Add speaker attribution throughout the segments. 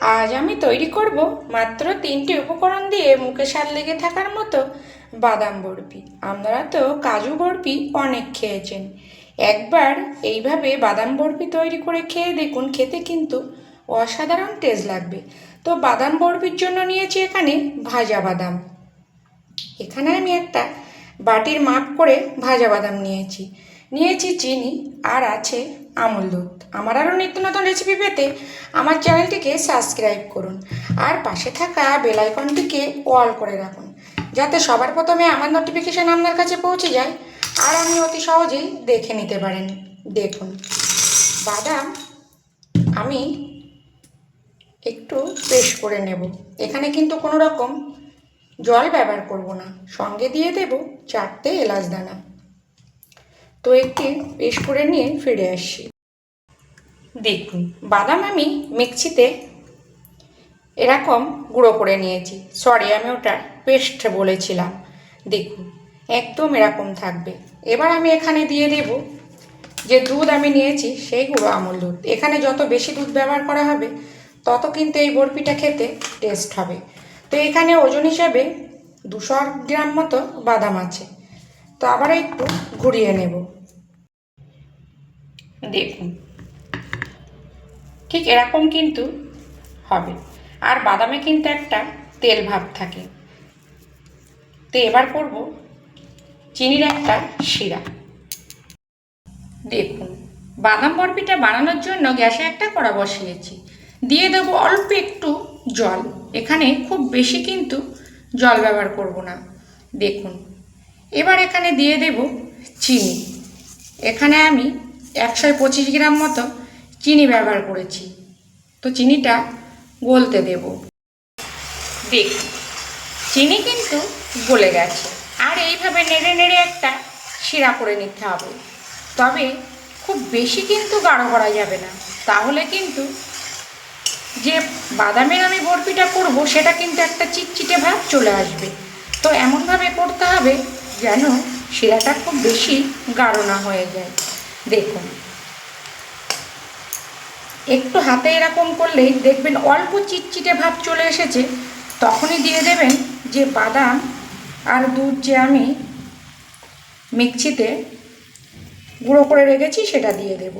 Speaker 1: আজ আমি তৈরি করব মাত্র তিনটি উপকরণ দিয়ে মুখে স্বাদ লেগে থাকার মতো বাদাম বরফি। আপনারা তো কাজু বরফি অনেক খেয়েছেন। একবার এইভাবে বাদাম বরফি তৈরি করে খেয়ে দেখুন, খেতে কিন্তু অসাধারণ টেস্ট লাগবে। তো বাদাম বরফির জন্য নিয়েছি এখানে ভাজা বাদাম। এখানে আমি একটা বাটির মাপ করে ভাজা বাদাম নিয়েছি। নিয়েছি চিনি আর আছে আমুল দুধ। আমার আরও নিত্য নতুন রেসিপি পেতে আমার চ্যানেলটিকে সাবস্ক্রাইব করুন আর পাশে থাকা বেলাইকনটিকে অল করে রাখুন, যাতে সবার প্রথমে আমার নোটিফিকেশান আপনার কাছে পৌঁছে যায় আর আপনি অতি সহজেই দেখে নিতে পারেন। দেখুন, বাদাম আমি একটু পেস্ট করে নেব। এখানে কিন্তু কোনো রকম জল ব্যবহার করব না। সঙ্গে দিয়ে দেব চারটে এলাচ দানা। তো একটি পেস্ট করে নিয়ে ফিরে আসছি দেখুন, বাদাম আমি মিক্সিতে এরকম গুঁড়ো করে নিয়েছি। সরি আমি ওটা পেস্ট বলেছিলাম। দেখুন, একদম এরকম থাকবে। এবার আমি এখানে দিয়ে দেব যে দুধ আমি নিয়েছি, সেই গুঁড়ো আমুল দুধ। এখানে যত বেশি দুধ ব্যবহার করা হবে, তত কিন্তু এই বরফিটা খেতে টেস্ট হবে। তো এখানে ওজন হিসাবে দুশো গ্রাম মতো বাদাম আছে। তো আবার একটু ঘুরিয়ে নেব। দেখুন। ঠিক এরকম কিন্তু হবে। আর বাদামে কিন্তু একটা তেল ভাব থাকে। তো এবার করব চিনির একটা শিরা। দেখুন, বাদাম বরফিটা বানানোর জন্য গ্যাসে একটা কড়া বসিয়েছি। দিয়ে দেবো অল্প একটু জল। এখানে খুব বেশি কিন্তু জল ব্যবহার করব না। দেখুন, এবার এখানে দিয়ে দেব চিনি। এখানে আমি একশো পঁচিশ গ্রাম মতো চিনি ব্যবহার করেছি। তো চিনিটা গলতে দেব। দেখ, চিনি কিন্তু গলে গেছে। আর এইভাবে নেড়ে নেড়ে একটা শিরা করে নিতে হবে। তবে খুব বেশি কিন্তু গাঢ় করা যাবে না। তাহলে কিন্তু যে বাদামের আমি বরফিটা করব, সেটা কিন্তু একটা চিটচিটে ভাব চলে আসবে। তো এমনভাবে করতে হবে যেন শিরাটা খুব বেশি গাঢ় না হয়ে যায়। দেখুন। একটু হাতে এরকম করলেই দেখবেন অল্প চিটচিটে ভাব চলে এসেছে। তখনই দিয়ে দেবেন যে বাদাম আর দুধ যে আমি মিক্সিতে গুঁড়ো করে রেখেছি সেটা দিয়ে দেব।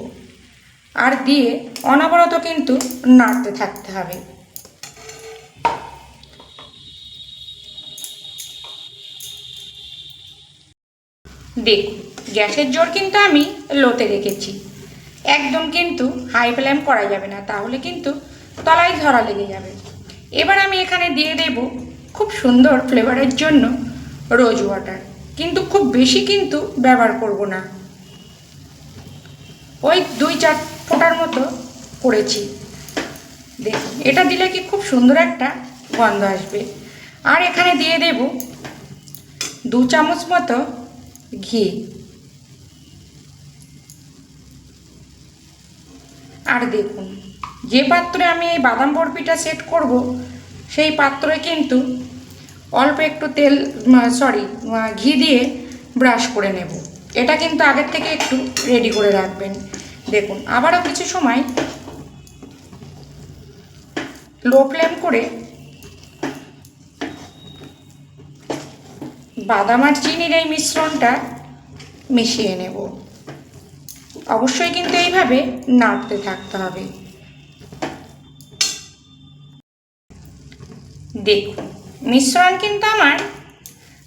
Speaker 1: আর দিয়ে অনবরত কিন্তু নাড়তে থাকতে হবে। দেখুন, গ্যাসের জোর কিন্তু আমি লোতে রেখেছি। একদম কিন্তু হাই ফ্লেম করা যাবে না, তাহলে কিন্তু তলায় ধরা লেগে যাবে। এবার আমি এখানে দিয়ে দেব খুব সুন্দর ফ্লেভারের জন্য রোজ ওয়াটার কিন্তু খুব বেশি কিন্তু ব্যবহার করব না। ওই দুই চার ফোঁটার মতো করেছি। দেখুন, এটা দিলে কি খুব সুন্দর একটা গন্ধ আসবে। আর এখানে দিয়ে দেব দু চামচ মতো ঘি। আর দেখুন, যে পাত্রে আমি এই বাদাম বরফিটা সেট করব, সেই পাত্রে কিন্তু অল্প একটু তেল সরি ঘি দিয়ে ব্রাশ করে নেব। এটা কিন্তু আগের থেকে একটু রেডি করে রাখবেন। দেখুন, আবারও কিছু সময় লো ফ্লেম করে বাদাম আর চিনির এই মিশ্রণটা মিশিয়ে নেব। অবশ্যই কিন্তু এইভাবে নাড়তে থাকতে হবে। দেখুন, মিশ্রণ কিন্তু আমার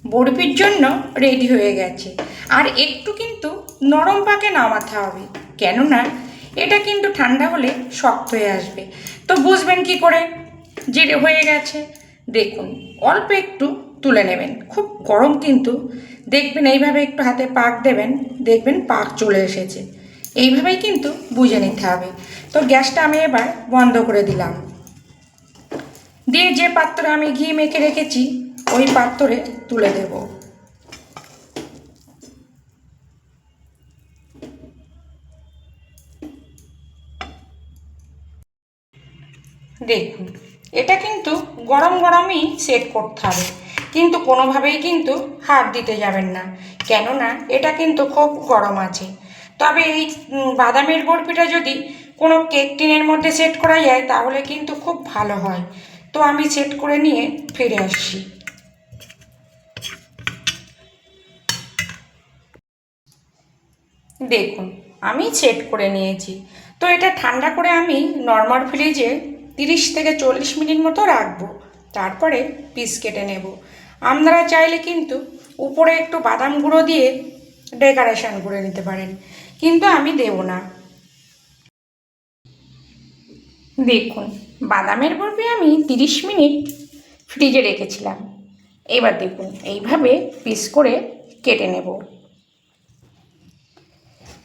Speaker 1: বরফির জন্য রেডি হয়ে গেছে। আর একটু কিন্তু নরম পাকে নামাতে হবে, কেননা এটা কিন্তু ঠান্ডা হলে শক্ত হয়ে আসবে। তো বুঝবেন কি করে? যে হয়ে গেছে। দেখুন, অল্প একটু তুলে নেবেন। খুব গরম কিন্তু। দেখবেন এইভাবে একটু হাতে পাক দেবেন, দেখবেন পাক চলে এসেছে। এইভাবেই কিন্তু বুঝে নিতে হবে। তো গ্যাসটা আমি এবার বন্ধ করে দিলাম। দিয়ে যে পাত্রে আমি ঘি মেখে রেখেছি, ওই পাত্রে তুলে দেব। দেখুন, এটা কিন্তু গরম গরমই সেট করতে হবে। কিন্তু কোনোভাবেই কিন্তু হাত দিতে যাবেন না। কেননা এটা কিন্তু খুব গরম আছে। তবে এই বাদামের বরফিটা যদি কোনো কেক টিনের মধ্যে সেট করা যায়, তাহলে কিন্তু খুব ভালো হয়। তো আমি সেট করে নিয়ে ফিরে আসছি। দেখুন, আমি সেট করে নিয়েছি। তো এটা ঠান্ডা করে আমি নর্মাল ফ্রিজে তিরিশ থেকে চল্লিশ মিনিট মতো রাখব। তারপরে পিস কেটে নেব। আপনারা চাইলে কিন্তু উপরে একটু বাদাম গুঁড়ো দিয়ে ডেকোরেশন করে নিতে পারেন। কিন্তু আমি দেব না। দেখুন, বাদামের বরফি আমি তিরিশ মিনিট ফ্রিজে রেখেছিলাম। এবার দেখুন, এইভাবে পিস করে কেটে নেব।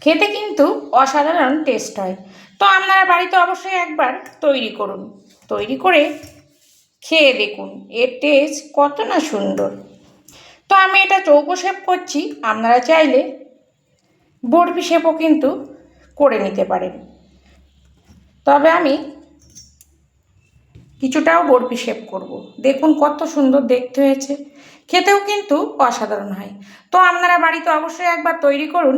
Speaker 1: খেতে কিন্তু অসাধারণ টেস্ট হয়। তো আপনারা বাড়িতে অবশ্যই একবার তৈরি করুন। তৈরি করে খেয়ে দেখুন, এর টেস্ট কত না সুন্দর। তো আমি এটা চৌকো শেপ করছি, আপনারা চাইলে বরফি শেপও কিন্তু করে নিতে পারেন। তবে আমি কিছুটাও বরফি শেপ করব। দেখুন কত সুন্দর দেখতে হয়েছে। খেতেও কিন্তু অসাধারণ হয়। তো আপনারা বাড়িতে অবশ্যই একবার তৈরি করুন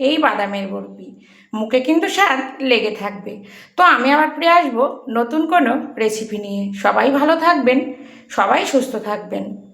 Speaker 1: এই বাদামের বরফি মুখে কিন্তু স্বাদ লেগে থাকবে। তো আমি আবার ফিরে আসব নতুন কোনো রেসিপি নিয়ে। সবাই ভালো থাকবেন, সবাই সুস্থ থাকবেন।